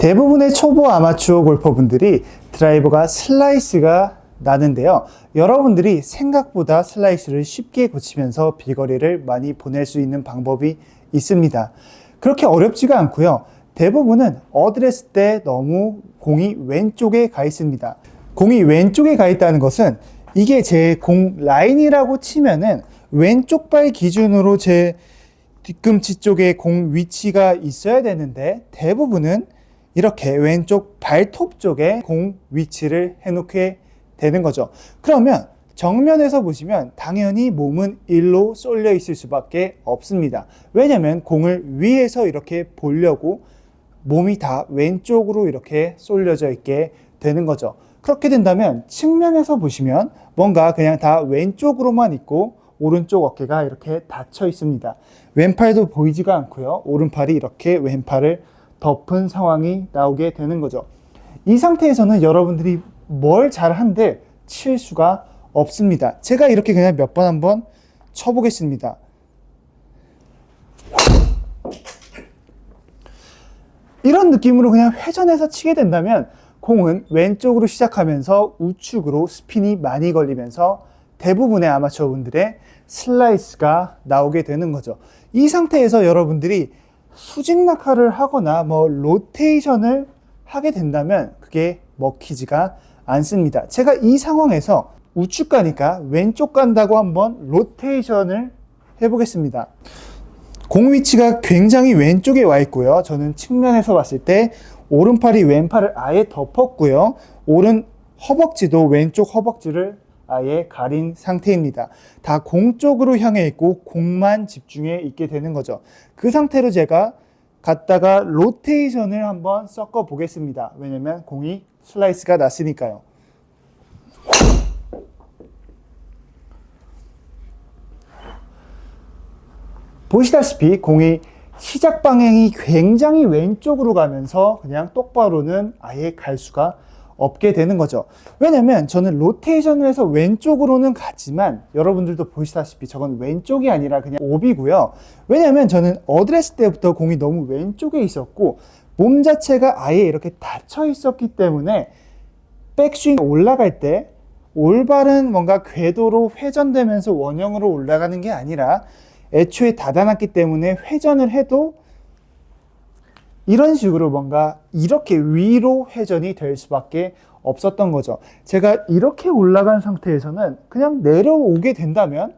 대부분의 초보 아마추어 골퍼분들이 드라이버가 슬라이스가 나는데요. 여러분들이 생각보다 슬라이스를 쉽게 고치면서 비거리를 많이 보낼 수 있는 방법이 있습니다. 그렇게 어렵지가 않고요. 대부분은 어드레스 때 너무 공이 왼쪽에 가 있습니다. 공이 왼쪽에 가 있다는 것은 이게 제 공 라인이라고 치면은 왼쪽 발 기준으로 제 뒤꿈치 쪽에 공 위치가 있어야 되는데 대부분은 이렇게 왼쪽 발톱 쪽에 공 위치를 해놓게 되는 거죠. 그러면 정면에서 보시면 당연히 몸은 일로 쏠려 있을 수밖에 없습니다. 왜냐면 공을 위에서 이렇게 보려고 몸이 다 왼쪽으로 이렇게 쏠려져 있게 되는 거죠. 그렇게 된다면 측면에서 보시면 뭔가 그냥 다 왼쪽으로만 있고 오른쪽 어깨가 이렇게 닫혀 있습니다. 왼팔도 보이지가 않고요. 오른팔이 이렇게 왼팔을 덮은 상황이 나오게 되는 거죠. 이 상태에서는 여러분들이 뭘 잘한데 칠 수가 없습니다. 제가 이렇게 그냥 몇 번 한번 쳐보겠습니다. 이런 느낌으로 그냥 회전해서 치게 된다면 공은 왼쪽으로 시작하면서 우측으로 스핀이 많이 걸리면서 대부분의 아마추어 분들의 슬라이스가 나오게 되는 거죠. 이 상태에서 여러분들이 수직 낙하를 하거나 뭐 로테이션을 하게 된다면 그게 먹히지가 않습니다. 제가 이 상황에서 우측 가니까 왼쪽 간다고 한번 로테이션을 해보겠습니다. 공 위치가 굉장히 왼쪽에 와 있고요. 저는 측면에서 봤을 때 오른팔이 왼팔을 아예 덮었고요. 오른 허벅지도 왼쪽 허벅지를 아예 가린 상태입니다. 다 공 쪽으로 향해 있고 공만 집중해 있게 되는 거죠. 그 상태로 제가 갔다가 로테이션을 한번 섞어 보겠습니다. 왜냐면 공이 슬라이스가 났으니까요. 보시다시피 공이 시작 방향이 굉장히 왼쪽으로 가면서 그냥 똑바로는 아예 갈 수가 없게 되는 거죠. 왜냐면 저는 로테이션을 해서 왼쪽으로는 갔지만 여러분들도 보시다시피 저건 왼쪽이 아니라 그냥 오비고요. 왜냐면 저는 어드레스 때부터 공이 너무 왼쪽에 있었고 몸 자체가 아예 이렇게 닫혀 있었기 때문에 백스윙 올라갈 때 올바른 뭔가 궤도로 회전되면서 원형으로 올라가는 게 아니라 애초에 닫아놨기 때문에 회전을 해도 이런 식으로 뭔가 이렇게 위로 회전이 될 수밖에 없었던 거죠. 제가 이렇게 올라간 상태에서는 그냥 내려오게 된다면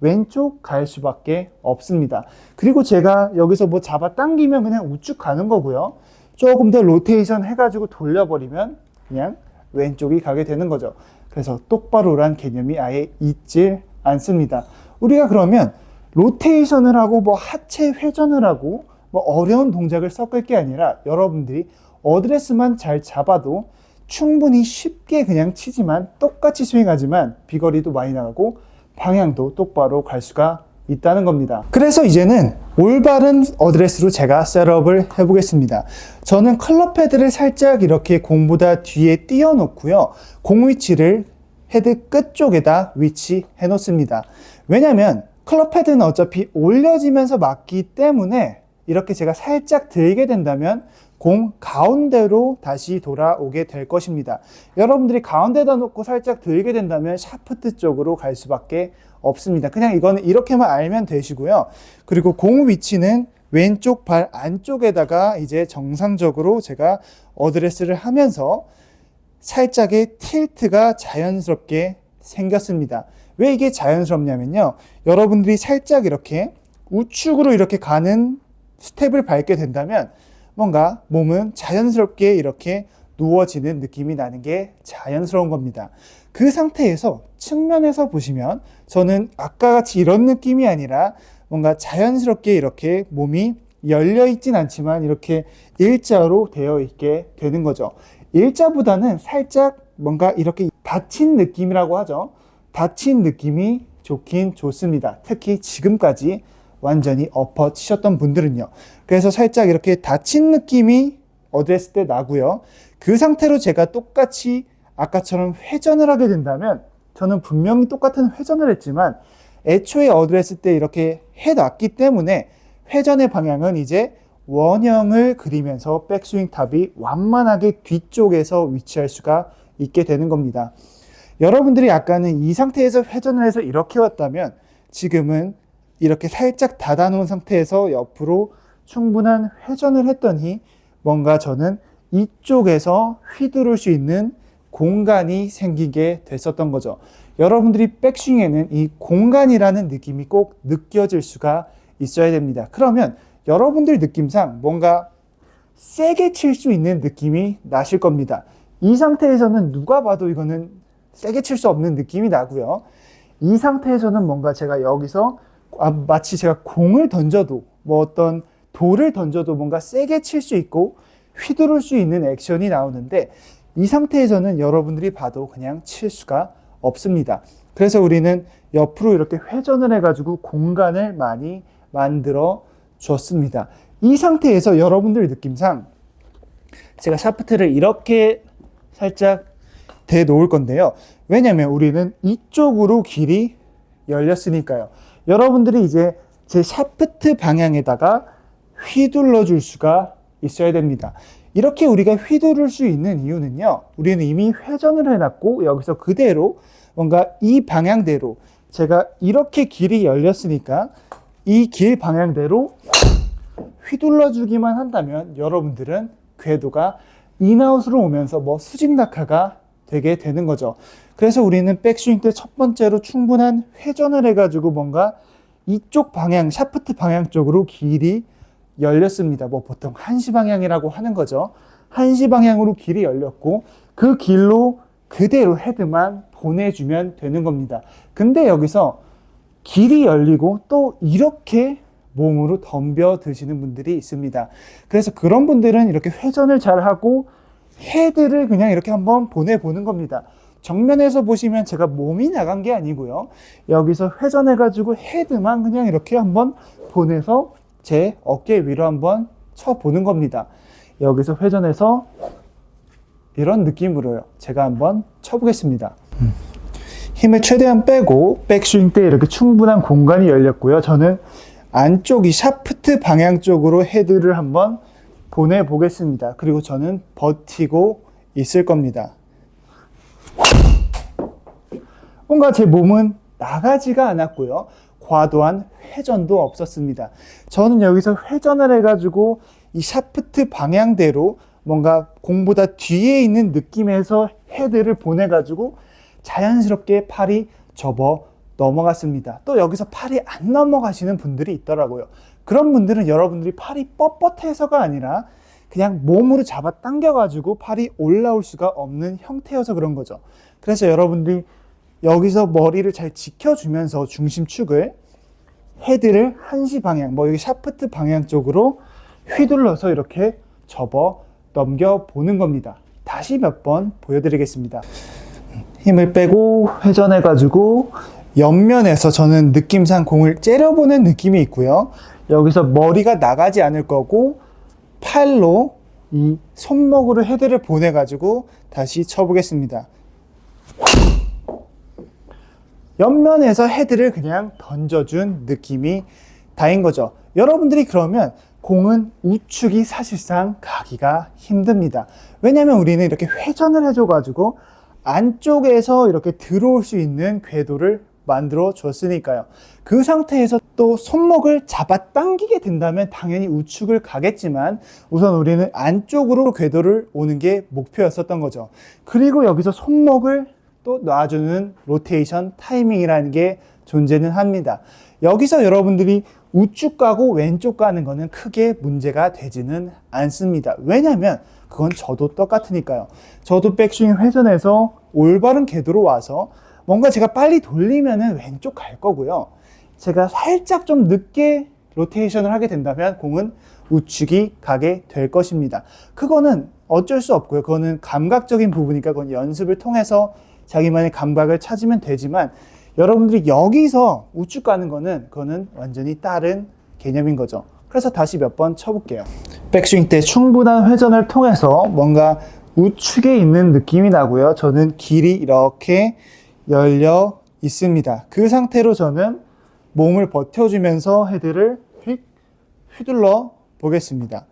왼쪽 갈 수밖에 없습니다. 그리고 제가 여기서 뭐 잡아 당기면 그냥 우측 가는 거고요. 조금 더 로테이션 해가지고 돌려버리면 그냥 왼쪽이 가게 되는 거죠. 그래서 똑바로란 개념이 아예 있질 않습니다. 우리가 그러면 로테이션을 하고 뭐 하체 회전을 하고 뭐 어려운 동작을 섞을 게 아니라 여러분들이 어드레스만 잘 잡아도 충분히 쉽게 그냥 치지만 똑같이 스윙하지만 비거리도 많이 나가고 방향도 똑바로 갈 수가 있다는 겁니다. 그래서 이제는 올바른 어드레스로 제가 셋업을 해보겠습니다. 저는 컬러 패드를 살짝 이렇게 공보다 뒤에 띄워 놓고요. 공 위치를 헤드 끝 쪽에다 위치해 놓습니다. 왜냐면 클럽 패드는 어차피 올려지면서 맞기 때문에 이렇게 제가 살짝 들게 된다면 공 가운데로 다시 돌아오게 될 것입니다. 여러분들이 가운데다 놓고 살짝 들게 된다면 샤프트 쪽으로 갈 수밖에 없습니다. 그냥 이거는 이렇게만 알면 되시고요. 그리고 공 위치는 왼쪽 발 안쪽에다가 이제 정상적으로 제가 어드레스를 하면서 살짝의 틸트가 자연스럽게 생겼습니다. 왜 이게 자연스럽냐면요. 여러분들이 살짝 이렇게 우측으로 이렇게 가는 스텝을 밟게 된다면 뭔가 몸은 자연스럽게 이렇게 누워지는 느낌이 나는 게 자연스러운 겁니다. 그 상태에서 측면에서 보시면 저는 아까 같이 이런 느낌이 아니라 뭔가 자연스럽게 이렇게 몸이 열려 있진 않지만 이렇게 일자로 되어 있게 되는 거죠. 일자보다는 살짝 뭔가 이렇게 닫힌 느낌이라고 하죠. 닫힌 느낌이 좋긴 좋습니다. 특히 지금까지 완전히 엎어 치셨던 분들은요. 그래서 살짝 이렇게 닫힌 느낌이 어드레스 때 나고요. 그 상태로 제가 똑같이 아까처럼 회전을 하게 된다면 저는 분명히 똑같은 회전을 했지만 애초에 어드레스 때 이렇게 해놨기 때문에 회전의 방향은 이제 원형을 그리면서 백스윙 탑이 완만하게 뒤쪽에서 위치할 수가 있게 되는 겁니다. 여러분들이 아까는 이 상태에서 회전을 해서 이렇게 왔다면 지금은 이렇게 살짝 닫아놓은 상태에서 옆으로 충분한 회전을 했더니 뭔가 저는 이쪽에서 휘두를 수 있는 공간이 생기게 됐었던 거죠. 여러분들이 백스윙에는 이 공간이라는 느낌이 꼭 느껴질 수가 있어야 됩니다. 그러면 여러분들 느낌상 뭔가 세게 칠 수 있는 느낌이 나실 겁니다. 이 상태에서는 누가 봐도 이거는 세게 칠 수 없는 느낌이 나고요. 이 상태에서는 뭔가 제가 여기서 아, 마치 제가 공을 던져도 뭐 어떤 돌을 던져도 뭔가 세게 칠 수 있고 휘두를 수 있는 액션이 나오는데 이 상태에서는 여러분들이 봐도 그냥 칠 수가 없습니다. 그래서 우리는 옆으로 이렇게 회전을 해가지고 공간을 많이 만들어 줬습니다. 이 상태에서 여러분들 느낌상 제가 샤프트를 이렇게 살짝 대 놓을 건데요. 왜냐면 우리는 이쪽으로 길이 열렸으니까요. 여러분들이 이제 제 샤프트 방향에다가 휘둘러 줄 수가 있어야 됩니다. 이렇게 우리가 휘두를 수 있는 이유는요. 우리는 이미 회전을 해놨고 여기서 그대로 뭔가 이 방향대로 제가 이렇게 길이 열렸으니까 이 길 방향대로 휘둘러 주기만 한다면 여러분들은 궤도가 인아웃으로 오면서 뭐 수직 낙하가 되게 되는 거죠. 그래서 우리는 백스윙 때 첫 번째로 충분한 회전을 해가지고 뭔가 이쪽 방향, 샤프트 방향 쪽으로 길이 열렸습니다. 뭐 보통 한시 방향이라고 하는 거죠. 한시 방향으로 길이 열렸고 그 길로 그대로 헤드만 보내주면 되는 겁니다. 근데 여기서 길이 열리고 또 이렇게 몸으로 덤벼 드시는 분들이 있습니다. 그래서 그런 분들은 이렇게 회전을 잘 하고 헤드를 그냥 이렇게 한번 보내보는 겁니다. 정면에서 보시면 제가 몸이 나간 게 아니고요. 여기서 회전해가지고 헤드만 그냥 이렇게 한번 보내서 제 어깨 위로 한번 쳐보는 겁니다. 여기서 회전해서 이런 느낌으로요. 제가 한번 쳐보겠습니다. 힘을 최대한 빼고 백스윙 때 이렇게 충분한 공간이 열렸고요. 저는 안쪽 이 샤프트 방향 쪽으로 헤드를 한번 보내보겠습니다. 그리고 저는 버티고 있을 겁니다. 뭔가 제 몸은 나가지가 않았고요. 과도한 회전도 없었습니다. 저는 여기서 회전을 해가지고 이 샤프트 방향대로 뭔가 공보다 뒤에 있는 느낌에서 헤드를 보내가지고 자연스럽게 팔이 접어 넘어갔습니다. 또 여기서 팔이 안 넘어가시는 분들이 있더라고요. 그런 분들은 여러분들이 팔이 뻣뻣해서가 아니라 그냥 몸으로 잡아 당겨가지고 팔이 올라올 수가 없는 형태여서 그런 거죠. 그래서 여러분들이 여기서 머리를 잘 지켜주면서 중심축을 헤드를 한시 방향, 뭐 여기 샤프트 방향 쪽으로 휘둘러서 이렇게 접어 넘겨 보는 겁니다. 다시 몇 번 보여드리겠습니다. 힘을 빼고 회전해가지고 옆면에서 저는 느낌상 공을 째려보는 느낌이 있고요. 여기서 머리가 나가지 않을 거고 팔로 이 손목으로 헤드를 보내 가지고 다시 쳐보겠습니다. 옆면에서 헤드를 그냥 던져준 느낌이 다인 거죠. 여러분들이 그러면 공은 우측이 사실상 가기가 힘듭니다. 왜냐하면 우리는 이렇게 회전을 해줘가지고 안쪽에서 이렇게 들어올 수 있는 궤도를 만들어 줬으니까요. 그 상태에서 또 손목을 잡아 당기게 된다면 당연히 우측을 가겠지만 우선 우리는 안쪽으로 궤도를 오는 게 목표였었던 거죠. 그리고 여기서 손목을 또 놔주는 로테이션 타이밍이라는 게 존재는 합니다. 여기서 여러분들이 우측 가고 왼쪽 가는 거는 크게 문제가 되지는 않습니다. 왜냐하면 그건 저도 똑같으니까요. 저도 백스윙 회전해서 올바른 궤도로 와서 뭔가 제가 빨리 돌리면은 왼쪽 갈 거고요. 제가 살짝 좀 늦게 로테이션을 하게 된다면 공은 우측이 가게 될 것입니다. 그거는 어쩔 수 없고요. 그거는 감각적인 부분이니까 그건 연습을 통해서 자기만의 감각을 찾으면 되지만 여러분들이 여기서 우측 가는 거는 그거는 완전히 다른 개념인 거죠. 그래서 다시 몇 번 쳐볼게요. 백스윙 때 충분한 회전을 통해서 뭔가 우측에 있는 느낌이 나고요. 저는 길이 이렇게 열려 있습니다. 그 상태로 저는 몸을 버텨주면서 헤드를 휙 휘둘러 보겠습니다.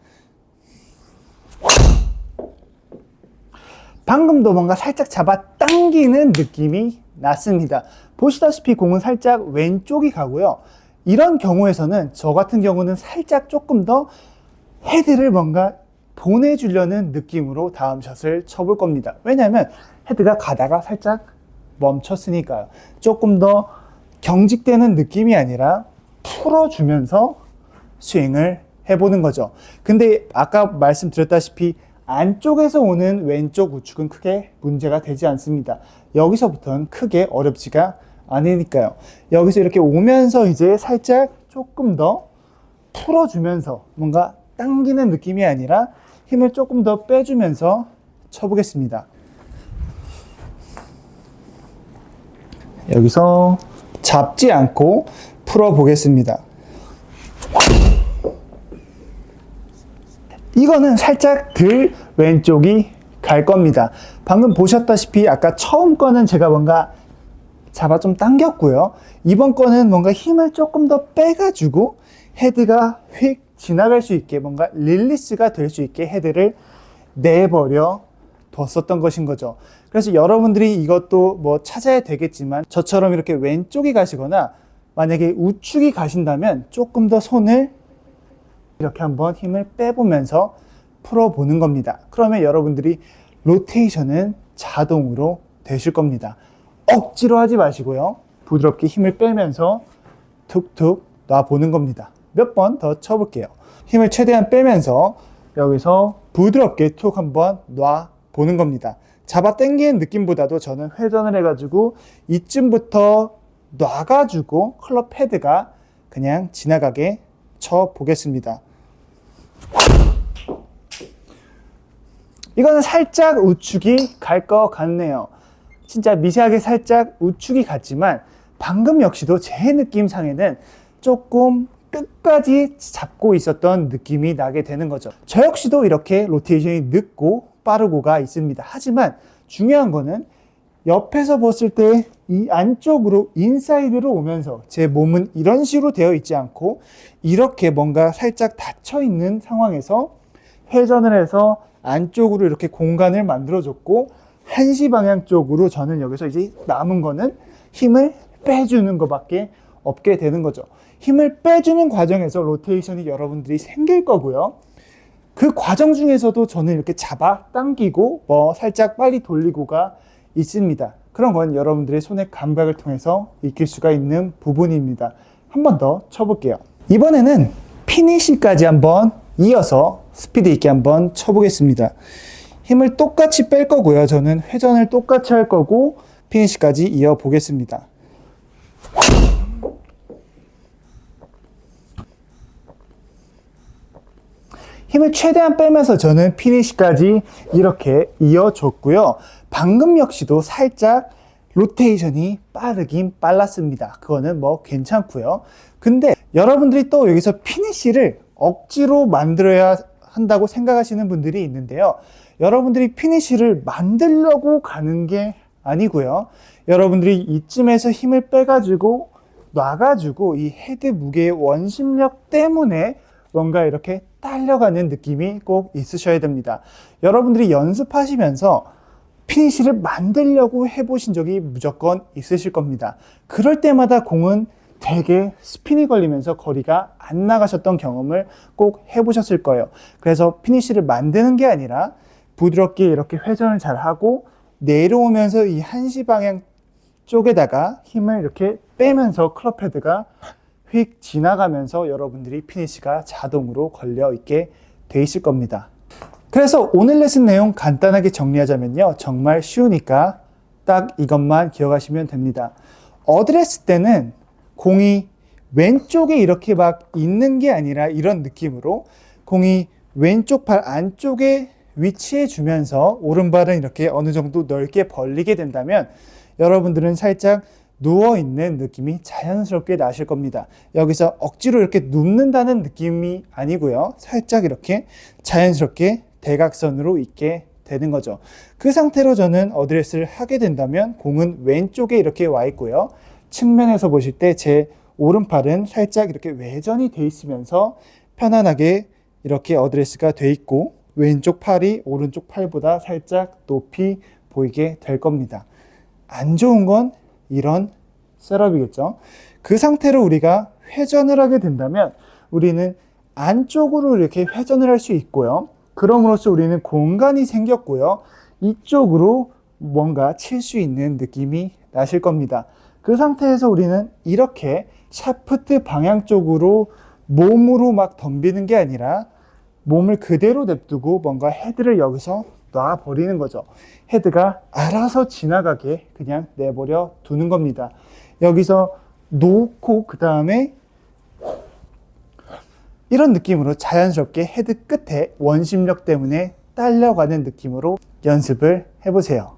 방금도 뭔가 살짝 잡아 당기는 느낌이 났습니다. 보시다시피 공은 살짝 왼쪽이 가고요. 이런 경우에서는 저 같은 경우는 살짝 조금 더 헤드를 뭔가 보내주려는 느낌으로 다음 샷을 쳐볼 겁니다. 왜냐하면 헤드가 가다가 살짝 멈췄으니까요. 조금 더 경직되는 느낌이 아니라 풀어주면서 스윙을 해보는 거죠. 근데 아까 말씀드렸다시피 안쪽에서 오는 왼쪽 우측은 크게 문제가 되지 않습니다. 여기서부터는 크게 어렵지가 않으니까요. 여기서 이렇게 오면서 이제 살짝 조금 더 풀어주면서 뭔가 당기는 느낌이 아니라 힘을 조금 더 빼주면서 쳐보겠습니다. 여기서 잡지 않고 풀어 보겠습니다. 이거는 살짝 덜 왼쪽이 갈 겁니다. 방금 보셨다시피 아까 처음 거는 제가 뭔가 잡아 좀 당겼고요. 이번 거는 뭔가 힘을 조금 더 빼가지고 헤드가 휙 지나갈 수 있게 뭔가 릴리스가 될 수 있게 헤드를 내버려 뒀었던 것인 거죠. 그래서 여러분들이 이것도 뭐 찾아야 되겠지만 저처럼 이렇게 왼쪽이 가시거나 만약에 우측이 가신다면 조금 더 손을 이렇게 한번 힘을 빼보면서 풀어보는 겁니다. 그러면 여러분들이 로테이션은 자동으로 되실 겁니다. 억지로 하지 마시고요. 부드럽게 힘을 빼면서 툭툭 놔보는 겁니다. 몇 번 더 쳐볼게요. 힘을 최대한 빼면서 여기서 부드럽게 툭 한번 놔보는 겁니다. 잡아 당기는 느낌보다도 저는 회전을 해가지고 이쯤부터 놔가지고 클럽 헤드가 그냥 지나가게 쳐 보겠습니다. 이거는 살짝 우측이 갈 것 같네요. 진짜 미세하게 살짝 우측이 갔지만 방금 역시도 제 느낌상에는 조금 끝까지 잡고 있었던 느낌이 나게 되는 거죠. 저 역시도 이렇게 로테이션이 늦고 빠르고가 있습니다. 하지만 중요한 거는 옆에서 봤을 때 이 안쪽으로 인사이드로 오면서 제 몸은 이런 식으로 되어 있지 않고 이렇게 뭔가 살짝 닫혀 있는 상황에서 회전을 해서 안쪽으로 이렇게 공간을 만들어줬고 한시 방향 쪽으로 저는 여기서 이제 남은 거는 힘을 빼주는 것밖에 없게 되는 거죠. 힘을 빼주는 과정에서 로테이션이 여러분들이 생길 거고요. 그 과정 중에서도 저는 이렇게 잡아 당기고 뭐 살짝 빨리 돌리고가 있습니다. 그런 건 여러분들의 손의 감각을 통해서 익힐 수가 있는 부분입니다. 한 번 더 쳐볼게요. 이번에는 피니시까지 한번 이어서 스피드 있게 한번 쳐보겠습니다. 힘을 똑같이 뺄 거고요. 저는 회전을 똑같이 할 거고 피니시까지 이어 보겠습니다. 힘을 최대한 빼면서 저는 피니시까지 이렇게 이어줬고요. 방금 역시도 살짝 로테이션이 빠르긴 빨랐습니다. 그거는 뭐 괜찮고요. 근데 여러분들이 또 여기서 피니시를 억지로 만들어야 한다고 생각하시는 분들이 있는데요. 여러분들이 피니시를 만들려고 가는 게 아니고요. 여러분들이 이쯤에서 힘을 빼가지고 놔가지고 이 헤드 무게의 원심력 때문에 뭔가 이렇게 딸려가는 느낌이 꼭 있으셔야 됩니다. 여러분들이 연습하시면서 피니시를 만들려고 해보신 적이 무조건 있으실 겁니다. 그럴 때마다 공은 되게 스핀이 걸리면서 거리가 안 나가셨던 경험을 꼭 해보셨을 거예요. 그래서 피니시를 만드는 게 아니라 부드럽게 이렇게 회전을 잘 하고 내려오면서 이 한시 방향 쪽에다가 힘을 이렇게 빼면서 클럽 헤드가 휙 지나가면서 여러분들이 피니시가 자동으로 걸려 있게 돼 있을 겁니다. 그래서 오늘 레슨 내용 간단하게 정리하자면요. 정말 쉬우니까 딱 이것만 기억하시면 됩니다. 어드레스 때는 공이 왼쪽에 이렇게 막 있는 게 아니라 이런 느낌으로 공이 왼쪽 발 안쪽에 위치해 주면서 오른발은 이렇게 어느 정도 넓게 벌리게 된다면 여러분들은 살짝 누워 있는 느낌이 자연스럽게 나실 겁니다. 여기서 억지로 이렇게 눕는다는 느낌이 아니고요. 살짝 이렇게 자연스럽게 대각선으로 있게 되는 거죠. 그 상태로 저는 어드레스를 하게 된다면 공은 왼쪽에 이렇게 와 있고요. 측면에서 보실 때 제 오른팔은 살짝 이렇게 외전이 돼 있으면서 편안하게 이렇게 어드레스가 돼 있고 왼쪽 팔이 오른쪽 팔보다 살짝 높이 보이게 될 겁니다. 안 좋은 건 이런 셋업이겠죠. 그 상태로 우리가 회전을 하게 된다면 우리는 안쪽으로 이렇게 회전을 할 수 있고요. 그럼으로써 우리는 공간이 생겼고요. 이쪽으로 뭔가 칠 수 있는 느낌이 나실 겁니다. 그 상태에서 우리는 이렇게 샤프트 방향 쪽으로 몸으로 막 덤비는 게 아니라 몸을 그대로 냅두고 뭔가 헤드를 여기서 놔버리는 거죠. 헤드가 알아서 지나가게 그냥 내버려 두는 겁니다. 여기서 놓고 그 다음에 이런 느낌으로 자연스럽게 헤드 끝에 원심력 때문에 딸려가는 느낌으로 연습을 해보세요.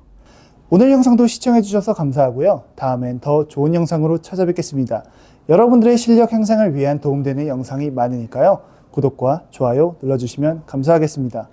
오늘 영상도 시청해주셔서 감사하고요. 다음엔 더 좋은 영상으로 찾아뵙겠습니다. 여러분들의 실력 향상을 위한 도움되는 영상이 많으니까요. 구독과 좋아요 눌러주시면 감사하겠습니다.